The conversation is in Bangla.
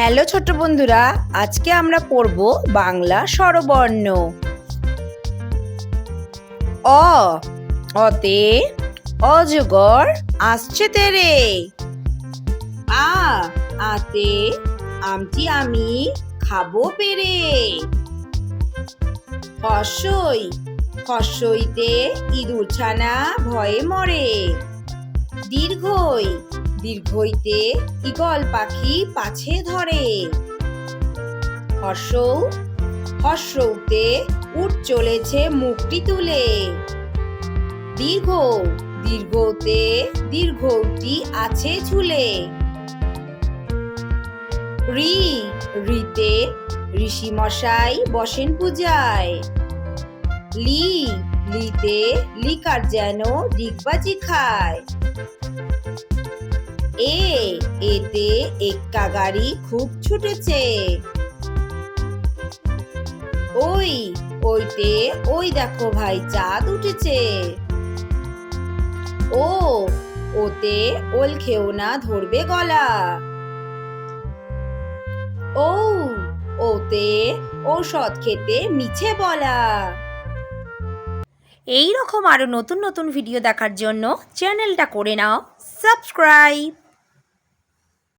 হ্যালো ছোট বন্ধুরা, আজকে আমরা পড়ব বাংলা স্বরবর্ণ। অ, অতে অজগর আসছে তেরে। আ, আতে আমটি আমি খাব পেরে। হর্ষই হর্ষইতে ইঁদুর ছানা ভয়ে মরে। দীর্ঘই। দীর্ঘইতে ঈগল পাখি পাছে ধরে। হর্ষ, হর্ষৌতে উঠ চলেছে মুখটি তুলে। দীর্ঘ, দীর্ঘতে দীর্ঘটি আছে ঝুলে। রি, রিতে ঋষি মশাই বসেন পূজায়। লি লিতে লিকার যেন ডিগবাজি খায়। এ, এতে এক্কা গাড়ি খুব ছুটেছে। ওই, ওইতে, ওই দেখো ভাই চাঁদ উঠেছে। ও, ওতে ওল খেও না ধরবে গলা। ও, ওতে ঔষধ খেতে মিছে বলা। এই রকম আরও নতুন নতুন ভিডিও দেখার জন্য চ্যানেলটা করে নাও সাবস্ক্রাইব